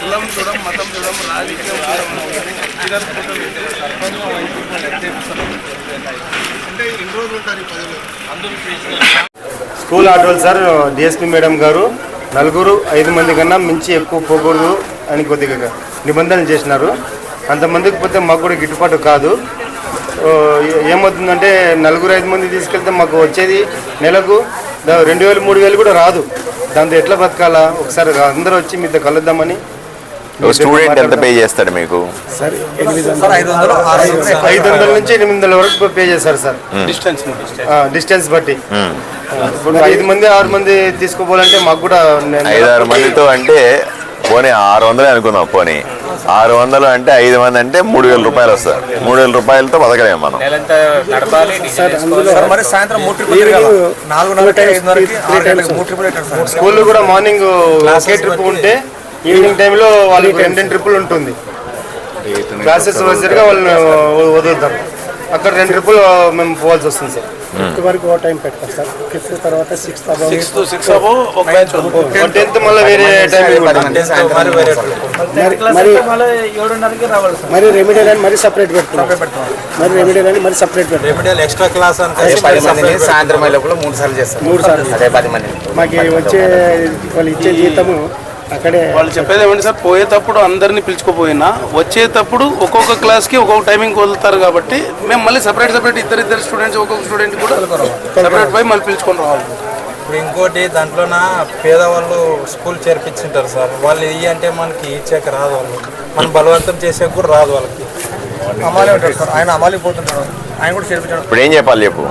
కులం చూడం మతం చూడం రాజకీయం చూడం అంటే రోజులు ఉంటారు ఈ అందరూ స్కూల్ ఆటోలు సార్ డిఎస్పీ మేడం గారు. నలుగురు ఐదు మంది కన్నా మించి ఎక్కువ పోకూడదు అని కొద్దిగా నిబంధనలు చేసినారు. అంతమందికి పోతే మాకు కూడా గిట్టుబాటు కాదు. ఏమవుతుందంటే నలుగురు ఐదు మంది తీసుకెళ్తే మాకు వచ్చేది నెలకు రెండు వేలు మూడు వేలు కూడా రాదు. దాంతో ఎట్లా బతకాలా? ఒకసారి అందరూ వచ్చి మీతో కలుద్దామని స్టూడెంట్ ఎంత పే చేస్తాడు మీకు? ఐదు వందల నుంచి ఎనిమిది వందల వరకు పే చేశారు సార్. డిస్టెన్స్ ఆ, డిస్టెన్స్ బట్టి. మ్మ్. ఇప్పుడు ఐదు మంది ఆరు మంది తీసుకోపోవాలంటే మాకు కూడా నె- ఐదారు మందితో అంటే పోనీ ఆరు వందలే అనుకుందాం పోనీ. ఆరు వందలు అంటే ఐదు మంది అంటే మూడు వేల రూపాయలు వస్తారు. మూడు వేల రూపాయలతో బతకలేము మనం. సార్ ఆరు సార్. స్కూల్లో కూడా మార్నింగ్ ఒకే ట్రిప్ ఉంటే ఈవినింగ్ టైంలో వాళ్ళకి రెండు రెండు ట్రిప్పులు ఉంటుంది. క్లాసెస్ వచ్చేసరిగా వాళ్ళని వదులుతారు. అక్కడ రెండు ట్రిప్పులు మేము పోవాల్సి వస్తుంది సార్. ఫిఫ్త్ వరకు ఓ టైం పెడతారు సార్. ఫిఫ్త్ తర్వాత sixth above. Six to six above ఒక బ్యాచ్ టెన్త్ మళ్ళీ వేరే టైం మరి వేరే మరి మళ్ళీ ఏడున్నరకి రావాలి సార్ మరి రెమెడియల్ అని మరి సపరేట్ పెడుతున్నారు మరి రెమెడియల్ అని మరి సపరేట్ రెమెడియల్ ఎక్స్ట్రా క్లాస్ పది మందిని సాయంత్రం లోపల మూడు సార్లు చేస్తారు. మూడు సార్లు. అదే పది మంది మాకు వచ్చే వాళ్ళు ఇచ్చే జీతము అక్కడే వాళ్ళు చెప్పేది ఏమంటే సార్? పోయేటప్పుడు అందరినీ పిలుచుకుపోయినా వచ్చేటప్పుడు ఒక్కొక్క క్లాస్కి ఒక్కొక్క టైమింగ్ వదులుతారు కాబట్టి మేము మళ్ళీ సపరేట్ సపరేట్ ఇద్దరు ఇద్దరు స్టూడెంట్స్ ఒక్కొక్క స్టూడెంట్ కూడా సపరేట్ పోయి మళ్ళీ పిలుచుకొని రావాలి. ఇప్పుడు ఇంకోటి దాంట్లోన పేదవాళ్ళు స్కూల్ చేర్పించింటారు సార్. వాళ్ళు ఇవి అంటే మనకి ఇచ్చాక రాదు వాళ్ళు. మనం బలవంతం చేసాక కూడా రాదు వాళ్ళకి. అమ్మాలి ఉంటాడు సార్. ఆయన అమ్మాలి పోతుంటాడు ఆయన కూడా చేర్పించాడు. ఇప్పుడు ఏం చెప్పాలి చెప్పు?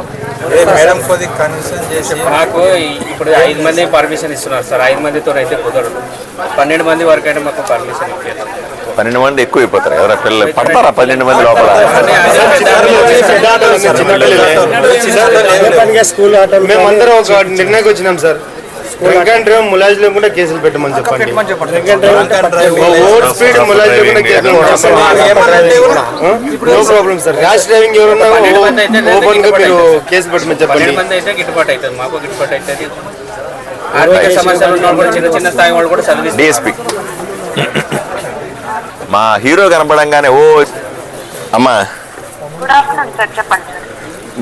మాకు ఇప్పుడు ఐదు మంది పర్మిషన్ ఇస్తున్నారు సార్. ఐదు మందితో అయితే కుదరదు. పన్నెండు మంది వరకు అయితే మాకు పర్మిషన్ ఇచ్చారు పన్నెండు మంది ఎక్కువ అయిపోతారు. ఎవరా పిల్లలు పడతారా పన్నెండు మంది లోపల? మేమందరం ఒక నిర్ణయకు వచ్చినాం సార్. డ్రింక్ డ్రైవ్ ములాజ్ లేకుండా కేసులు పెట్టమని చెప్పండి. ఓవర్ స్పీడ్ ములాజ్ లేకుండా కేసులు no problem sir rash driving ఎవరున్నా పన్నెండు మంది అయితే ఓపెన్గా మీరు కేసు పెట్టమని చెప్పండి. పన్నెండు మంది అయితే గిట్టుబాటు అవుతుంది. మాకు గిట్టుబాటు అవుతుంది. ఆర్థిక సమస్యలు ఉన్న వాళ్ళు కూడా చిన్న చిన్న స్థాయి వాళ్ళు కూడా చదివిస్తారు. డిఎస్పి మా హీరో కనపడంగానే ఓ అమ్మా. గుడ్ ఆఫ్టర్నూన్ సార్ చెప్పండి.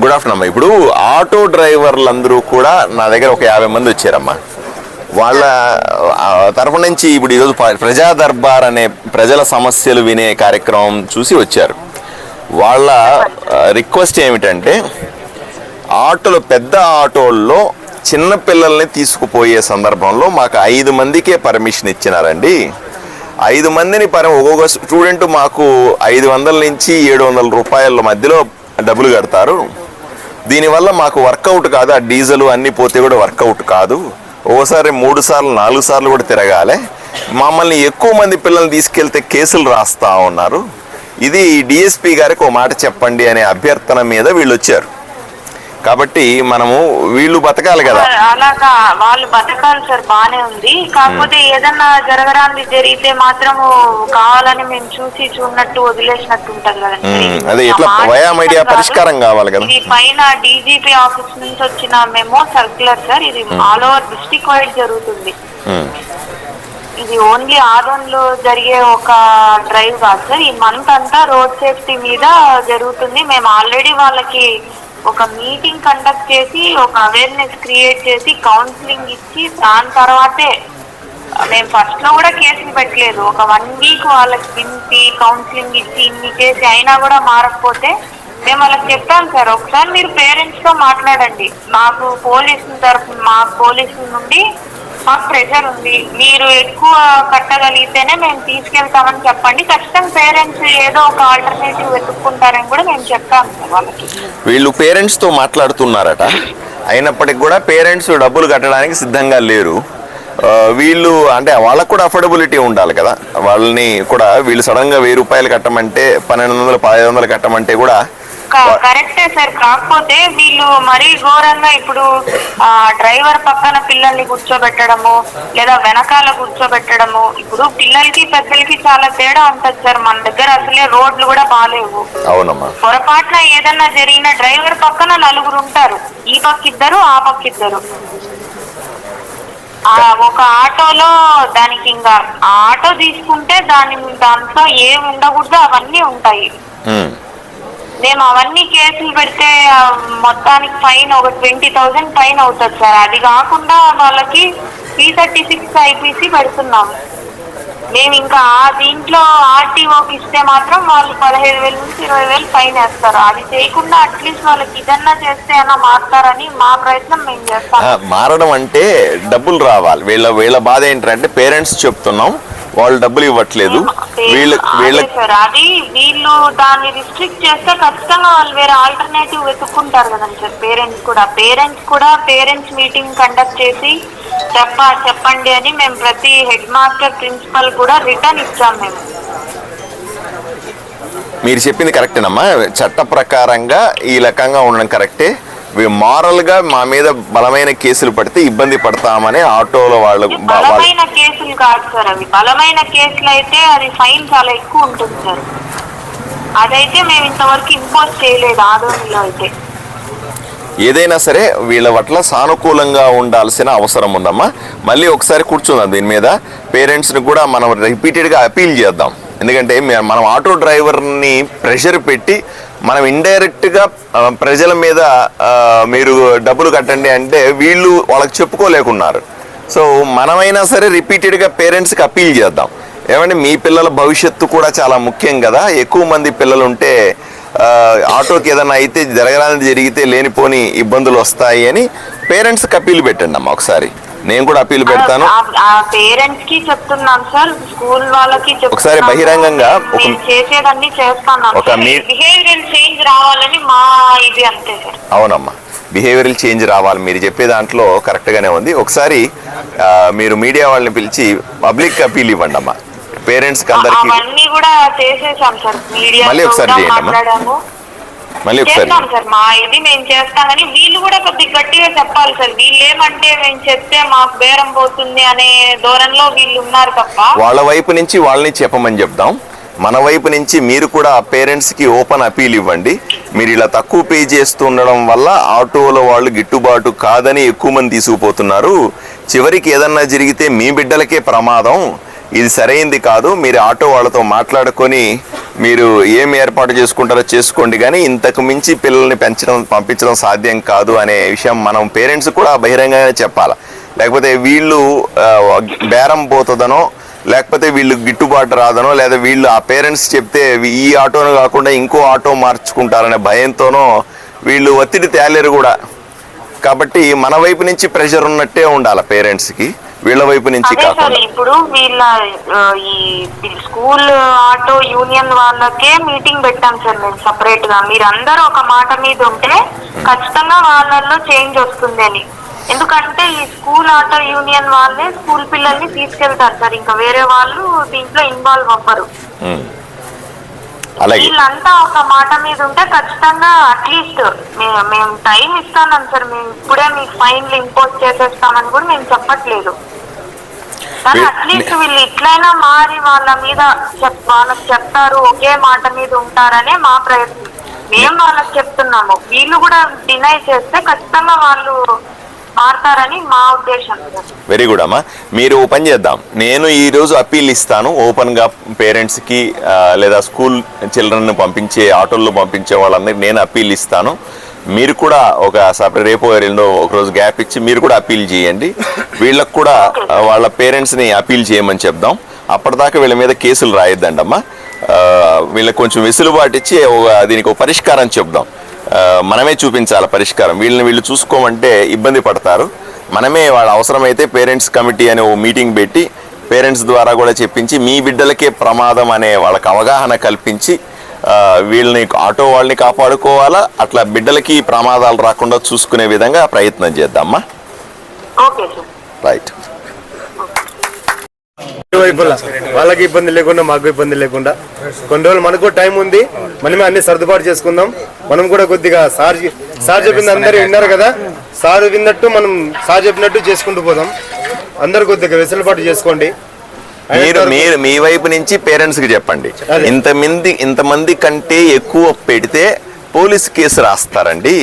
గుడ్ ఆఫ్టర్నూన్ అమ్మా. ఇప్పుడు ఆటో డ్రైవర్లందరూ కూడా నా దగ్గర ఒక యాభై మంది వచ్చారమ్మా. వాళ్ళ తరఫు తరపు నుంచి ఇప్పుడు ఈరోజు ప్రజా దర్బార్ అనే ప్రజల సమస్యలు వినే కార్యక్రమం చూసి వచ్చారు. వాళ్ళ రిక్వెస్ట్ ఏమిటంటే ఆటోలు పెద్ద ఆటోల్లో చిన్న పిల్లల్ని తీసుకుపోయే సందర్భంలో మాకు ఐదు మందికే పర్మిషన్ ఇచ్చినారండి. ఐదు మందిని పరం ఒక్కొక్క స్టూడెంట్ మాకు ఐదు వందల నుంచి ఏడు వందల రూపాయల మధ్యలో డబ్బులు కడతారు. దీనివల్ల మాకు వర్కౌట్ కాదు ఆ డీజిల్ అన్నీ పోతే కూడా వర్కౌట్ కాదు. ఓసారి మూడు సార్లు నాలుగు సార్లు కూడా తిరగాలి. మమ్మల్ని ఎక్కువ మంది పిల్లల్ని తీసుకెళ్తే కేసులు రాస్తా ఉన్నారు. ఇది డిఎస్పీ గారికి ఒక మాట చెప్పండి అనే అభ్యర్థన మీద వీళ్ళు వచ్చారు కాబట్టి మనము వీళ్ళు బతకాలి కదా. అలాగా వాళ్ళు బతకాలి సార్ బానే ఉంది. కాకపోతే ఏదన్నా జరగడానికి జరిగితే మాత్రము కావాలని మేము చూసి చూడనట్టు వదిలేసినట్టు ఉంటది కదండి. అదే ఎట్లా. పరిష్కారం కావాలి కదా. ఇది పైన డీజీపీ ఆఫీస్ నుంచి వచ్చిన మెమో సర్క్యులర్ సార్. ఇది ఆల్ ఓవర్ డిస్ట్రిక్ట్ వైడ్ జరుగుతుంది. ఇది ఓన్లీ ఆదోన్లో జరిగే ఒక డ్రైవ్ కాదు సార్. ఈ మంత్ అంతా రోడ్ సేఫ్టీ మీద జరుగుతుంది. మేము ఆల్రెడీ వాళ్ళకి ఒక మీటింగ్ కండక్ట్ చేసి ఒక అవేర్నెస్ క్రియేట్ చేసి కౌన్సిలింగ్ ఇచ్చి దాని తర్వాతే మేము ఫస్ట్లో కూడా కేసులు పెట్టలేదు. ఒక వన్ వీక్ వాళ్ళకి తింటి కౌన్సిలింగ్ ఇచ్చి ఇన్ని చేసి అయినా కూడా మారకపోతే మేము వాళ్ళకి చెప్పాం సార్ ఒకసారి మీరు పేరెంట్స్తో మాట్లాడండి. మాకు పోలీసుల తరఫు మా పోలీసుల నుండి మాకు ప్రెషర్ ఉంది. మీరు ఎక్కువ కట్టగలిగితేనే మేము తీసుకెళ్తామని చెప్పండి. ఖచ్చితంగా పేరెంట్స్ ఏదో ఒక ఆల్టర్నేటివ్ వెతుక్కుంటారని కూడా మేము చెప్పాం సార్ వాళ్ళకి. వీళ్ళు పేరెంట్స్తో మాట్లాడుతున్నారట. అయినప్పటికి కూడా పేరెంట్స్ డబ్బులు కట్టడానికి సిద్ధంగా లేరు. వీళ్ళు అంటే వాళ్ళకు కూడా అఫోర్డబిలిటీ ఉండాలి కదా. వాళ్ళని కూడా వీళ్ళు సడన్గా వెయ్యి రూపాయలు కట్టమంటే పన్నెండు వందలు పదహైదు వందలు కట్టమంటే కూడా కరెక్టే సార్. కాకపోతే వీళ్ళు మరీ ఘోరంగా ఇప్పుడు ఆ, డ్రైవర్ పక్కన పిల్లల్ని కూర్చోబెట్టడము లేదా వెనకాల కూర్చోబెట్టడము. ఇప్పుడు పిల్లలకి పెద్దలకి చాలా తేడా ఉంటది సార్. మన దగ్గర అసలే రోడ్లు కూడా బాగాలేవు అవునమ్మా. పొరపాటున ఏదన్నా జరిగిన డ్రైవర్ పక్కన నలుగురు ఉంటారు. ఈ పక్క ఇద్దరు ఆ పక్క ఇద్దరు ఆ ఒక ఆటోలో దానికి ఇంకా ఆటో తీసుకుంటే దాని దాంట్లో ఏం ఉండకూడదు అవన్నీ ఉంటాయి. మేము అవన్నీ కేసులు పెడితే మొత్తానికి ఫైన్ ఒక ట్వంటీ థౌజండ్ ఫైన్ అవుతుంది సార్. అది కాకుండా వాళ్ళకి త్రీ థర్టీ సిక్స్ ఐపీసీ పెడుతున్నాం. మేము ఇంకా ఆ దీంట్లో ఆర్టీఓకి ఇస్తే మాత్రం వాళ్ళు పదహైదు వేల నుంచి ఇరవై వేలు ఫైన్ వేస్తారు. అది చేయకుండా అట్లీస్ట్ వాళ్ళకి ఇదన్నా చేస్తే అన్నా మారుతారని మా ప్రయత్నం మేము చేస్తాం. మారడం అంటే డబ్బులు రావాలి. వీళ్ళ వీళ్ళ బాధ ఏంటంటే పేరెంట్స్ చెప్తున్నాం. వాళ్ళు డబ్బులు ఇవ్వట్లేదు. వీళ్ళ వీళ్ళ అదే వీళ్ళు దాన్ని రిస్ట్రిక్ట్ చేస్తే ఖచ్చితంగా వాళ్ళు వేరే ఆల్టర్నేటివ్ వెతుక్కుంటారు కదండి సార్. పేరెంట్స్ కూడా. పేరెంట్స్ కూడా పేరెంట్స్ మీటింగ్ కండక్ట్ చేసి చెప్ప చెప్పండి అని మేము ప్రతి హెడ్ మాస్టర్ ప్రిన్సిపల్ కూడా రిటర్న్ ఇచ్చాం మేము. మీరు చెప్పింది కరెక్టేనమ్మా చట్ట ప్రకారంగా ఈ రకంగా ఉండడం కరెక్టే మారల్గా మా మీద బలమైన కేసులు పడితే ఇబ్బంది పడతామని ఆటోలో వాళ్ళు బలమైన కేసులు కాదు సార్ అవి. బలమైన కేసులు అయితే అది ఫైన్ చాలా ఎక్కువ ఉంటుంది సార్. అదైతే మేము ఇంతవరకు ఇంపోజ్ చేయలేదు ఆదోనిలో అయితే. ఏదైనా సరే వీళ్ళ పట్ల సానుకూలంగా ఉండాల్సిన అవసరం ఉందమ్మా. మళ్ళీ ఒకసారి కూర్చుందాం దీని మీద. పేరెంట్స్ని కూడా మనం రిపీటెడ్గా అపీల్ చేద్దాం. ఎందుకంటే మనం ఆటో డ్రైవర్ని ప్రెషర్ పెట్టి మనం ఇండైరెక్ట్గా ప్రజల మీద మీరు డబ్బులు కట్టండి అంటే వీళ్ళు వాళ్ళకి చెప్పుకోలేకున్నారు. సో మనమైనా సరే రిపీటెడ్గా పేరెంట్స్కి అప్పీల్ చేద్దాం. ఏమంటే మీ పిల్లల భవిష్యత్తు కూడా చాలా ముఖ్యం కదా. ఎక్కువ మంది పిల్లలు ఉంటే ఆటోకి ఏదైనా అయితే జరగాలని జరిగితే లేనిపోని ఇబ్బందులు వస్తాయి అని పేరెంట్స్కి అప్పీల్ పెట్టండి అమ్మ ఒకసారి. నేను కూడా అప్పీల్ పెడతాను. పేరెంట్స్కి చెప్తున్నాం సార్ స్కూల్ వాళ్ళకి. ఒకసారి బహిరంగంగా చేసేదన్నీ చేస్తాను ఒక బిహేవియరల్ చేంజ్ రావాలని మా ఇది అంతే సార్. అవునమ్మా. బిహేవియరల్ చేంజ్ రావాలి. మీరు చెప్పే దాంట్లో కరెక్ట్గానే ఉంది. ఒకసారి మీరు మీడియా వాళ్ళని పిలిచి పబ్లిక్ అప్పీల్ ఇవ్వండి అమ్మా పేరెంట్స్కి అందరికీ. మళ్ళీ ఒకసారి చేయండి అమ్మా. మళ్ళీ ఒకసారి. చేస్తాం సార్ మా ఇది మేము చేస్తామని వీళ్ళు కూడా కొద్దిగా గట్టిగా చెప్పాలి సార్. వీళ్ళు ఏమంటే మేము చెప్తే మాకు బేరం పోతుంది అనే ధోరణిలో వీళ్ళు ఉన్నారు తప్ప. వాళ్ళ వైపు నుంచి వాళ్ళని చెప్పమని చెప్దాం. మన వైపు నుంచి మీరు కూడా పేరెంట్స్కి ఓపెన్ అపీల్ ఇవ్వండి. మీరు ఇలా తక్కువ పే చేస్తూ ఉండడం వల్ల ఆటోలో వాళ్ళు గిట్టుబాటు కాదని ఎక్కువ మంది తీసుకుపోతున్నారు. చివరికి ఏదన్నా జరిగితే మీ బిడ్డలకే ప్రమాదం. ఇది సరైంది కాదు. మీరు ఆటో వాళ్ళతో మాట్లాడుకొని మీరు ఏం ఏర్పాటు చేసుకుంటారో చేసుకోండి కానీ ఇంతకు మించి పిల్లల్ని పెంచడం పంపించడం సాధ్యం కాదు అనే విషయం మనం పేరెంట్స్ కూడా బహిరంగంగానే చెప్పాలి. లేకపోతే వీళ్ళు బేరం పోతుందనో లేకపోతే వీళ్ళు గిట్టుబాటు రాదనో లేదా వీళ్ళు ఆ పేరెంట్స్ చెప్తే ఈ ఆటోను కాకుండా ఇంకో ఆటో మార్చుకుంటారనే భయంతోనో వీళ్ళు ఒత్తిడి తేలేరు కూడా. కాబట్టి మన వైపు నుంచి ప్రెషర్ ఉన్నట్టే ఉండాలి పేరెంట్స్కి. వీళ్ళ వైపు నుంచి అదే సార్ కాకుండా ఇప్పుడు వీళ్ళ ఈ స్కూల్ ఆటో యూనియన్ వాళ్ళకే మీటింగ్ పెట్టాం సార్ మేము సపరేట్గా మీరందరూ ఒక మాట మీద ఉంటే ఖచ్చితంగా వాళ్ళల్లో చేంజ్ వస్తుంది అని. ఎందుకంటే ఈ స్కూల్ ఆటో యూనియన్ వాళ్ళే స్కూల్ పిల్లల్ని తీసుకెళ్తారు సార్. ఇంకా వేరే వాళ్ళు దీంట్లో ఇన్వాల్వ్ అవ్వరు. వీళ్ళంతా ఒక మాట మీద ఉంటే ఖచ్చితంగా అట్లీస్ట్ మేము టైం ఇస్తాను సార్. మేము ఇప్పుడే మీకు ఫైన్లు ఇంపోజ్ చేసేస్తామని కూడా మేము చెప్పట్లేదు. కానీ అట్లీస్ట్ వీళ్ళు ఇట్లయినా మారి వాళ్ళ మీద వాళ్ళకి చెప్తారు ఒకే మాట మీద ఉంటారనే మా ప్రయత్నం. మేము వాళ్ళకి చెప్తున్నాము. వీళ్ళు కూడా డినై చేస్తే ఖచ్చితంగా వాళ్ళు మారతారని మా ఉద్దేశం. వెరీ గుడ్ అమ్మా. మీరు ఓ పని చేద్దాం. నేను ఈరోజు అప్పీల్ ఇస్తాను. ఓపెన్గా పేరెంట్స్కి లేదా స్కూల్ చిల్డ్రన్ పంపించే ఆటోల్లో పంపించే వాళ్ళందరికీ నేను అప్పీల్ ఇస్తాను. మీరు కూడా ఒక సపరేట్ రేపో ఎల్లుండో ఒక రోజు గ్యాప్ ఇచ్చి మీరు కూడా అప్పీల్ చేయండి. వీళ్ళకు కూడా వాళ్ళ పేరెంట్స్ని అప్పీల్ చేయమని చెప్దాం. అప్పటిదాకా వీళ్ళ మీద కేసులు రాయొద్దండి అమ్మా ఆ, వీళ్ళకి కొంచెం వెసులుబాటు ఇచ్చి దీనికి ఒక పరిష్కారం చెప్దాం. మనమే చూపించాలి పరిష్కారం. వీళ్ళని వీళ్ళు చూసుకోమంటే ఇబ్బంది పడతారు. మనమే వాళ్ళ అవసరమైతే పేరెంట్స్ కమిటీ అనే ఓ మీటింగ్ పెట్టి పేరెంట్స్ ద్వారా కూడా చెప్పించి మీ బిడ్డలకే ప్రమాదం అనే వాళ్ళకి అవగాహన కల్పించి వీళ్ళని ఆటో వాళ్ళని కాపాడుకోవాలా? అట్లా బిడ్డలకి ప్రమాదాలు రాకుండా చూసుకునే విధంగా ప్రయత్నం చేద్దామా? Okay sir. రైట్. వైపులా వాళ్ళకి ఇబ్బంది లేకుండా మాకు ఇబ్బంది లేకుండా. కొన్ని రోజులు మనకు టైం ఉంది. మనమే అన్ని సర్దుబాటు చేసుకుందాం. మనం కూడా కొద్దిగా సార్ సార్ చెప్పింది అందరూ విన్నారు కదా. సార్ విన్నట్టు మనం సార్ చెప్పినట్టు చేసుకుంటూ పోదాం. అందరు కొద్దిగా వెసులుబాటు చేసుకోండి. మీరు మీరు మీ వైపు నుంచి పేరెంట్స్కి చెప్పండి. ఇంతమంది ఇంతమంది కంటే ఎక్కువ పెడితే పోలీస్ కేసు రాస్తారండి.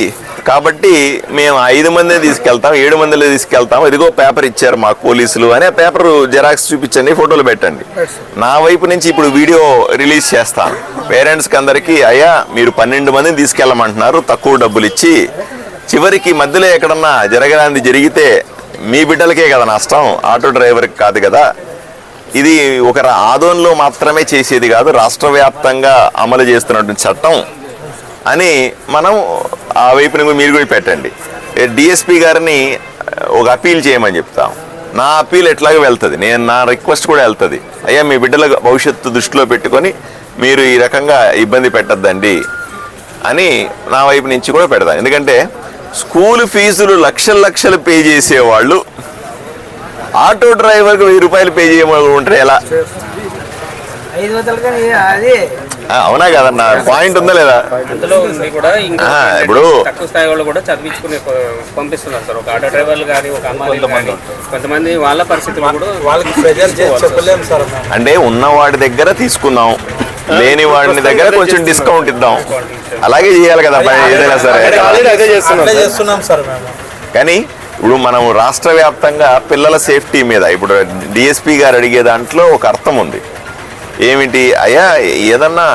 కాబట్టి మేము ఐదు మంది తీసుకెళ్తాం ఏడు మందిలో తీసుకెళ్తాం. ఇదిగో పేపర్ ఇచ్చారు మాకు పోలీసులు అని ఆ పేపర్ జెరాక్స్ చూపించండి ఫోటోలు పెట్టండి. నా వైపు నుంచి ఇప్పుడు వీడియో రిలీజ్ చేస్తాను పేరెంట్స్కి అందరికీ అయ్యా మీరు పన్నెండు మందిని తీసుకెళ్ళమంటున్నారు తక్కువ డబ్బులు ఇచ్చి చివరికి మధ్యలో ఎక్కడన్నా జరగడానికి జరిగితే మీ బిడ్డలకే కదా నష్టం ఆటో డ్రైవర్కి కాదు కదా. ఇది ఒక ఆదోన్లో మాత్రమే చేసేది కాదు రాష్ట్ర వ్యాప్తంగా అమలు చేస్తున్నటువంటి చట్టం అని మనం ఆ వైపున కూడా మీరు కూడా పెట్టండి. డిఎస్పి గారిని ఒక అప్పీల్ చేయమని చెప్తాం. నా అప్పీల్ ఎట్లాగో వెళ్తుంది. నేను నా రిక్వెస్ట్ కూడా వెళ్తుంది. అయ్యా మీ బిడ్డల భవిష్యత్తు దృష్టిలో పెట్టుకొని మీరు ఈ రకంగా ఇబ్బంది పెట్టద్దండి అని నా వైపు నుంచి కూడా పెడతాను ఎందుకంటే స్కూల్ ఫీజులు లక్షల లక్షలు పే చేసేవాళ్ళు ఆటో డ్రైవర్కి వెయ్యి రూపాయలు పే చేయమంటే ఎలా? అవునా కదన్న పాయింట్ ఉందా లేదా? అందులో ఉంది కూడా ఇంకా ఆ, ఇప్పుడు- తక్కువ స్థాయి వాళ్ళు కూడా చదివించుకుని పంపిస్తున్నారు సార్. ఒక ఆటో డ్రైవర్లు కానీ ఒక అమ్మాయి కొంతమంది. వాళ్ళ పరిస్థితులు కూడా వాళ్ళకి ప్రెజర్ చేసి చెప్పలేము సార్ మేము అంటే ఉన్నవాడి దగ్గర తీసుకుందాం. లేని వాడిని దగ్గర కొంచెం డిస్కౌంట్ ఇద్దాం. అలాగే చేయాలి కదా ఏదైనా సరే. కానీ ఇప్పుడు మనం రాష్ట్ర వ్యాప్తంగా పిల్లల సేఫ్టీ మీద ఇప్పుడు డిఎస్పి గారు అడిగే దాంట్లో ఒక అర్థం ఉంది. ఏమిటి? అయ్యా ఏదన్నా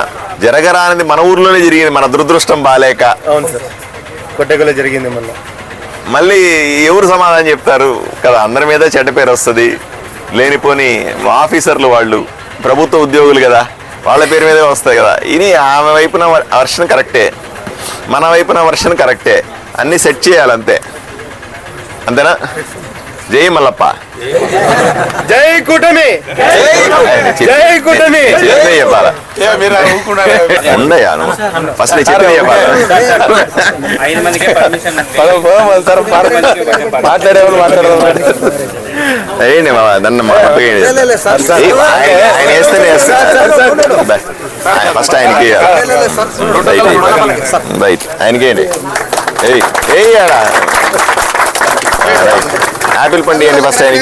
జరగరానిది మన ఊర్లోనే జరిగింది మన దురదృష్టం బాలేక. అవును సార్. కొట్టెగలో జరిగింది మళ్ళీ మళ్ళీ ఎవరు సమాధానం చెప్తారు? కదా అందరి మీద చెడ్డ పేరు వస్తుంది. లేనిపోని ఆఫీసర్లు వాళ్ళు ప్రభుత్వ ఉద్యోగులు కదా వాళ్ళ పేరు మీదే వస్తాయి కదా. ఇది ఆమె వైపున వర్షన్ కరెక్టే. మన వైపున వర్షన్ కరెక్టే. అన్నీ సెట్ చేయాలి అంతే అంతేనా? జై మల్లప్ప. జై కూటమి. జై కూటమి. చెప్పే చెప్పాలా? ఉండయా ఫస్ట్ నేను చెప్పే చెప్పాలా? మాట్లాడేవాళ్ళు మాట్లాడదాం అయ్యండి మా దాన్ని ఆయన వేస్తేనే. ఆయన ఫస్ట్ ఆయనకి రైట్ రైట్ ఆయనకి వేయండి ఏయ్ ఆడ. యాపిల్ పండు ఇవ్వండి ఫస్ట్ ఆయనకి.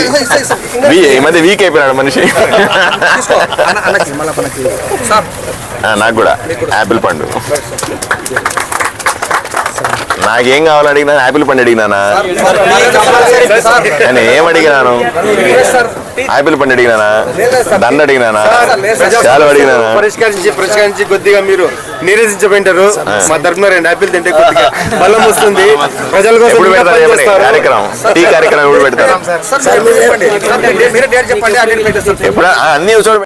వీ- ఈ మధ్య వీక్ అయిపోయినాడు మనిషి. నాకు కూడా. యాపిల్ పండు. నాకేం కావాలని అడిగినా యాపిల్ పండు అడిగినానా నేను ఏం అడిగినాను యాపిల్ పండు అడిగినానా దండ అడిగినానా చాలా అడిగినానా పరిష్కరించి పరిష్కరించి కొద్దిగా మీరు నిరసించబోయింటారు మా తరఫున రెండు యాపిల్ తింటే కొద్దిగా బలం వస్తుంది ప్రజల కోసం ఎప్పుడు పెడతారు. కార్యక్రమం టీ కార్యక్రమం ఎప్పుడు పెడతారు ఎప్పుడు అన్ని చోట